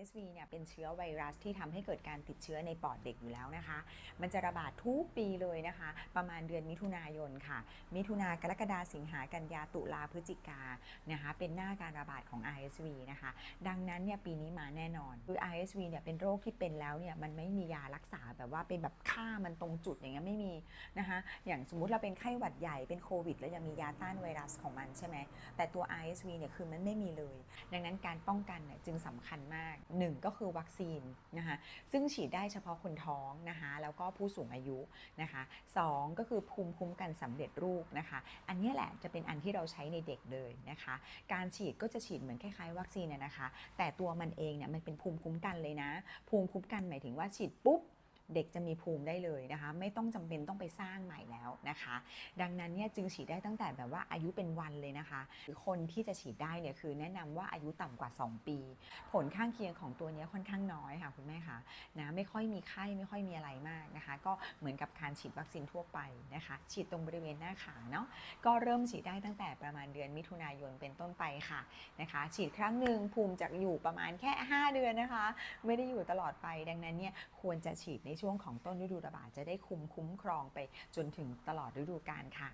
RSV เนี่ยเป็นเชื้อไวรัสที่ทำให้เกิดการติดเชื้อในปอดเด็กอยู่แล้วนะคะ มันจะระบาดทุกปีเลยนะคะ ประมาณเดือนมิถุนายนค่ะ มิถุนากรกฎาสิงหากันยาตุลาพฤศจิกานะคะเป็นหน้าการระบาดของ RSV นะคะ ดังนั้นเนี่ยปีนี้มาแน่นอนคือ RSV เนี่ยเป็นโรคที่เป็นแล้วเนี่ยมันไม่มียารักษาแบบว่าเป็นแบบฆ่ามันตรงจุดอย่างเงี้ยไม่มีนะคะ อย่างสมมุติเราเป็นไข้หวัดใหญ่เป็นโควิด แล้วยังมียาต้านไวรัสของมันใช่ไหมแต่ตัว RSV เนี่ยคือมันไม่มีเลย ดังนั้นการป้องกันเนี่ยจึงสำคัญมาก1 ก็คือวัคซีนนะคะซึ่งฉีดได้เฉพาะคนท้องนะคะแล้วก็ผู้สูงอายุนะคะสองก็คือภูมิคุ้มกันสำเร็จรูปนะคะ อันนี้แหละจะเป็นอันที่เราใช้ในเด็กเลยนะคะ การฉีดก็จะฉีดเหมือนคล้ายๆ วัคซีนน่นะคะ แต่ตัวมันเองเนี่ยมันเป็นภูมิคุ้มกันเลยนะ ภูมิคุ้มกันหมายถึงว่าฉีดปุ๊บ เด็กจะมีภูมิได้เลยนะคะ ไม่ต้องจำเป็นต้องไปสร้างใหม่แล้วนะคะ ดังนั้นเนี่ยจึงฉีดได้ตั้งแต่แบบว่าอายุเป็นวันเลยนะคะหรือคนที่จะฉีดได้เนี่ยคือแนะนำว่าอายุต่ำกว่า 2 ปี ผลข้างเคียงของตัวนี้ค่อนข้างน้อยค่ะคุณแม่คะนะไม่ค่อยมีไข้ไม่ค่อยมีอะไรมากนะคะ ก็เหมือนกับการฉีดวัคซีนทั่วไปนะคะ ฉีดตรงบริเวณหน้าขาเนาะก็เริ่มฉีดได้ตั้งแต่ประมาณเดือนมิถุนายนเป็นต้นไปค่ะนะคะ ฉีดครั้งหนึ่งภูมิจะอยู่ประมาณแค่ 5 เดือนนะคะ ไม่ได้อยู่ตลอดไปดังนั้นเนี่ยควรจะฉีดในช่วงของต้นฤดูระบาดจะได้คุมคุ้มครองไปจนถึงตลอดฤดูกาลค่ะ